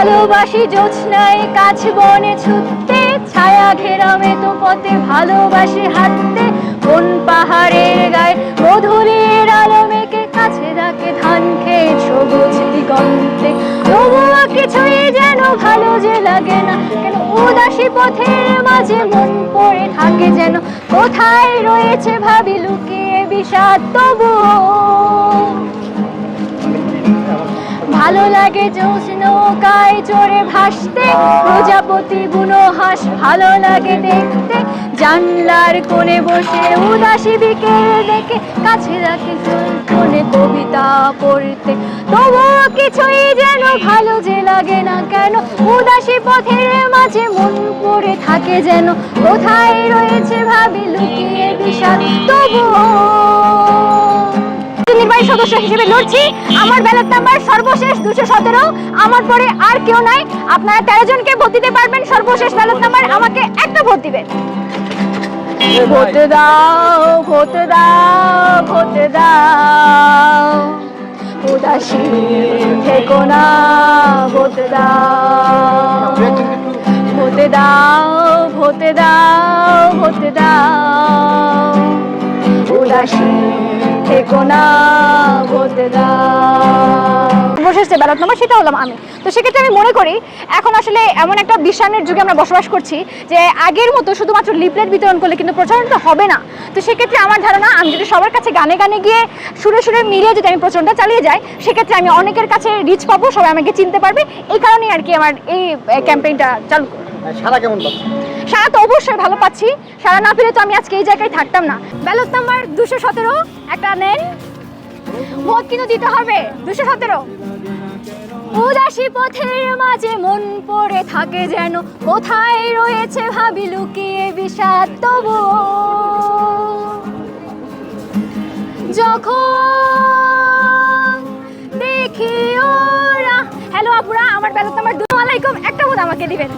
ভালোবাসি জোছনায় কাছ বনে ছুটতে, ছায়া ঘেরামে তো পথে ভালোবাসি হাঁটতে। কোন পাহাড়ের গায়ে মধুরের আলো মেকে কাছে ডাকে ধান খেয়ে সবুজ দিগন্তে। তবুও কিছুই যেন ভালো যে লাগে না, কেন উদাসী পথের মাঝে মন পড়ে থাকে যেন। কোথায় রয়েছে ভাবি লুকিয়ে বিষাদ, তবুও ভালো লাগে জোস নৌকায় চড়ে ভাসতে। প্রজাপতি বুনো হাঁস ভালো লাগে দেখতে। জানলার কোণে বসে উদাসী বিকেল দেখে। কাছে রাখে কোণে কবিতা পড়তে। তবুও কিছুই যেন ভালো যে লাগে না কেন। উদাসী পথের মাঝে মন পড়ে থাকে যেন। কোথায় রয়েছে ভাবি লুকিয়ে বিষাদ। তবুও সদস্য হিসেবে লড়ছি। আমার ব্যালট নাম্বার সর্বশেষ দুশো সতেরো। আমার পরে আর কেউ নাই। আপনারা তেরো জনকে ভোট দিতে পারবেন। সর্বশেষ ব্যালট নাম্বার আমাকে একটা ভোট দিবেন। ভোট দাও ভোট দাও ভোট দাও। উদাসী থেকো না, ভোট দাও। ভোট দাও ভোট দাও ভোট দাও। উদাসী থেকো না ভোট যে ব্যালট নাম্বার সেটা হলাম আমি। তো সেক্ষেত্রে আমি মনে করি এখন আসলে এমন একটা বিশ্বায়নের যুগে আমরা বসবাস করছি যে আগের মতো শুধুমাত্র লিপলেট বিতরণ করলে কিন্তু প্রচারণ তো হবে না। তো সেক্ষেত্রে আমার ধারণা আমি যদি সবার কাছে গানে গানে গিয়ে সুরে সুরে মিলিয়ে যদি আমি প্রচারণটা চালিয়ে যাই সেক্ষেত্রে আমি অনেকের কাছে রিচ পাবো সবাই আমাকে চিনতে পারবে। এই কারণেই আর কি আমার এই ক্যাম্পেইনটা চালু। সারা কেমন সারা তো অবশ্যই ভালো পাচ্ছি। সারা না পেলে তো আমি আজকে এই জায়গায় থাকতাম না। ব্যালট নাম্বার দুশো সতেরো, একটা নেন। ভোট কিন্তু দিতে হবে, দুশো সতেরো। উদাসী পথের মাঝে মন পড়ে থাকে যেন। কোথায় রয়েছে ভাবি লুকিয়ে বিষাদ তবু। যখন দেখি ওরা হ্যালো আপুরা, আমার ব্যালট নাম্বার দু আলাইকুম, একটা ভোট আমাকে দিবেন।